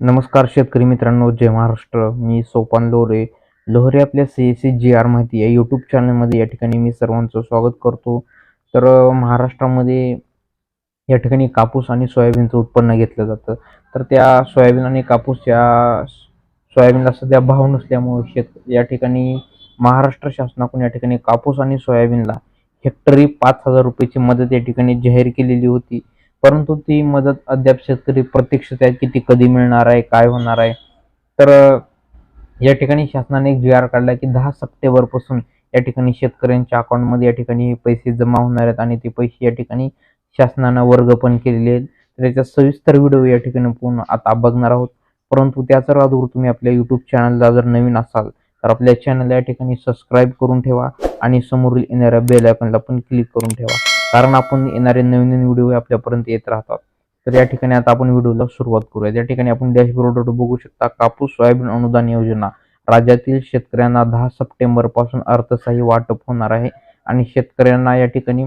नमस्कार शेतकरी मित्रांनो जय महाराष्ट्र. मी सोपान लोरे. लोहरे आपल्या C S C G R माहिती या यूट्यूब चॅनलमध्ये या ठिकाणी मी सर्वांचं स्वागत करतो. तर महाराष्ट्रामध्ये या ठिकाणी कापूस आणि सोयाबीनचं उत्पन्न घेतलं जातं. तर त्या सोयाबीन आणि कापूस या सोयाबीनला सध्या भाव नसल्यामुळे शेत या ठिकाणी महाराष्ट्र शासनाकडून या ठिकाणी कापूस आणि सोयाबीनला हेक्टरी पाच हजार रुपयाची मदत या ठिकाणी जाहीर केलेली होती. परंतु ती मदत अद्याप शेतकरी प्रतीक्षित आहे की ती कधी मिळणार आहे काय होणार आहे. तर या ठिकाणी शासनाने एक जी आर काढला की दहा सप्टेंबरपासून या ठिकाणी शेतकऱ्यांच्या अकाउंटमध्ये या ठिकाणी पैसे जमा होणार आहेत आणि ते पैसे या ठिकाणी शासनानं वर्ग पण केलेले आहेत. तर त्याचा सविस्तर व्हिडिओ या ठिकाणी पूर्ण आता बघणार आहोत. परंतु त्याचा अगोदर तुम्ही आपल्या युट्यूब चॅनलला जर नवीन असाल तर आपल्या चॅनलला या ठिकाणी सबस्क्राईब करून ठेवा आणि समोरील येणाऱ्या बेल आयकॉनला पण क्लिक करून ठेवा. कारण आपण येणारे नवीन नवीन व्हिडिओ आपल्यापर्यंत येत राहतात. तर या ठिकाणी आता आपण व्हिडिओला सुरुवात करूया. या ठिकाणी आपण डॅशबोर्डवर बघू शकता कापूस सोयाबीन अनुदान योजना. राज्यातील शेतकऱ्यांना दहा सप्टेंबरपासून अर्थसहाय्य वाटप होणार आहे. आणि शेतकऱ्यांना या ठिकाणी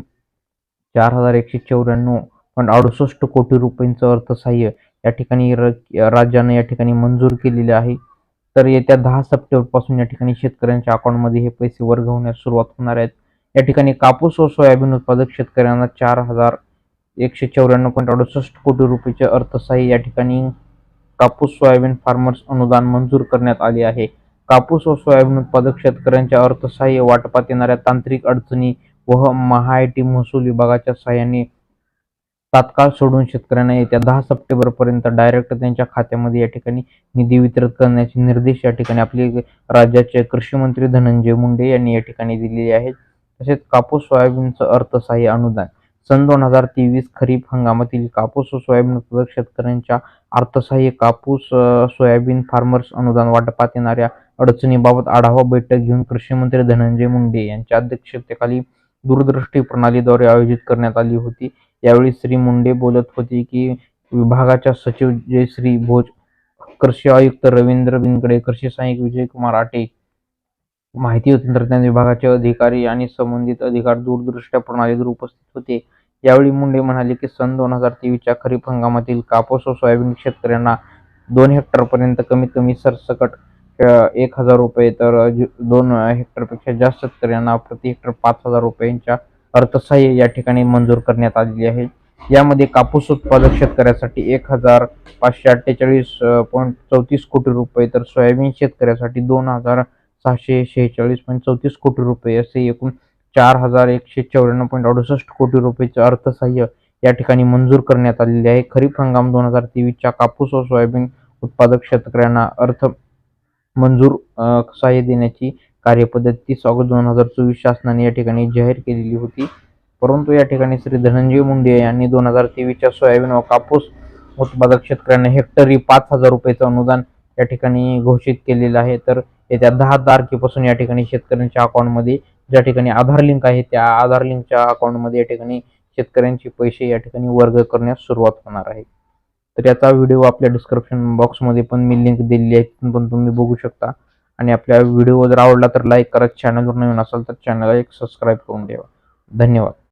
चार हजार एकशे चौऱ्याण्णव पॉईंट अडुसष्ट कोटी रुपयांचं अर्थसहाय्य या ठिकाणी र- राज्यानं या ठिकाणी मंजूर केलेले आहे. तर येत्या दहा सप्टेंबरपासून या ठिकाणी शेतकऱ्यांच्या अकाउंटमध्ये हे पैसे वर्ग होण्यास सुरुवात होणार आहेत. या ठिकाणी कापूस व सोयाबीन उत्पादक शेतकऱ्यांना चार हजार एकशे चौऱ्याण्णव पॉईंट अडुसष्ट कोटी रुपयाचे अर्थसहाय्य या ठिकाणी कापूस सोयाबीन फार्मर्स अनुदान मंजूर करण्यात आले आहे. कापूस व सोयाबीन उत्पादक शेतकऱ्यांच्या अर्थसहाय्य वाटपात येणाऱ्या तांत्रिक अडचणी व महाआयटी महसूल विभागाच्या सहाय्याने तात्काळ सोडून शेतकऱ्यांना येत्या दहा सप्टेंबर पर्यंत डायरेक्ट त्यांच्या खात्यामध्ये या ठिकाणी निधी वितरित करण्याचे निर्देश या ठिकाणी आपले राज्याचे कृषी मंत्री धनंजय मुंडे यांनी या ठिकाणी दिलेले आहेत. तसेच कापूस सोयाबीनचं अर्थसहाय्य अनुदान. सन दोन हजार तेवीस खरीप हंगामातील कापूस व सोयाबीन उत्पादक शेतकऱ्यांच्या अर्थसहाय्य कापूस सोयाबीन फार्मर्स अनुदान वाटपात येणाऱ्या अडचणीबाबत आढावा बैठक घेऊन कृषी मंत्री धनंजय मुंडे यांच्या अध्यक्षतेखाली दूरदृष्टी प्रणालीद्वारे आयोजित करण्यात आली होती. यावेळी श्री मुंडे बोलत होते की विभागाच्या सचिव जयश्री भोज कृषी आयुक्त रवींद्र बिनकडे कृषी सहाय्यक विजयकुमार आटे माहिती व तंत्रज्ञान विभागाचे अधिकारी आणि संबंधित अधिकार दूरदृष्ट्या प्रणालीवर उपस्थित होते. यावेळी मुंडे म्हणाले की सन दोन हजार तेवीसच्या खरीप हंगामातील कापूस व सोयाबीन शेतकऱ्यांना दोन हेक्टरपर्यंत कमीत कमी सरसकट एक हजार रुपये तर दोन हेक्टरपेक्षा जास्त शेतकऱ्यांना प्रति हेक्टर पाच हजार रुपयांच्या अर्थसहाय्य या ठिकाणी मंजूर करण्यात आलेली आहे. यामध्ये कापूस उत्पादक शेतकऱ्यासाठी एक हजार पाचशे अठ्ठेचाळीस पॉईंट चौतीस कोटी रुपये तर सोयाबीन शेतकऱ्यासाठी दोन हजार सहाशे शेहेचाळीस पॉईंट चौतीस कोटी रुपये असे एकूण चार हजार एकशे चौऱ्याण्णव पॉईंट अडुसष्ट कोटी रुपयेचे अर्थसहाय्य या ठिकाणी मंजूर करण्यात आलेले आहे. खरीप हंगाम दोन हजार तेवीसच्या कापूस व सोयाबीन उत्पादक शेतकऱ्यांना अर्थ मंजूर सहाय्य देण्याची कार्यपद्धती तीस ऑगस्ट दोन हजार चोवीस शासनाने या ठिकाणी जाहीर केलेली होती. परंतु या ठिकाणी श्री धनंजय मुंडे यांनी दोन हजार तेवीसच्या सोयाबीन व कापूस उत्पादक शेतकऱ्यांना हेक्टरी पाच हजार रुपयाचं अनुदान या ठिकाणी घोषित केलेलं आहे. तर येत्या दहा तारखेपासून या ठिकाणी शेतकऱ्यांच्या अकाउंटमध्ये ज्या ठिकाणी आधार लिंक आहे त्या आधार लिंकच्या अकाउंटमध्ये या ठिकाणी शेतकऱ्यांचे पैसे या ठिकाणी वर्ग करण्यास सुरुवात होणार आहे. तर याचा व्हिडिओ आपल्या डिस्क्रिप्शन बॉक्समध्ये पण मी लिंक दिलेली आहे तिथून पण तुम्ही बघू शकता. आणि आपल्या व्हिडिओ जर आवडला तर लाईक करा. चॅनलवर नवीन असाल तर चॅनलला एक सबस्क्राईब करून ठेवा. धन्यवाद.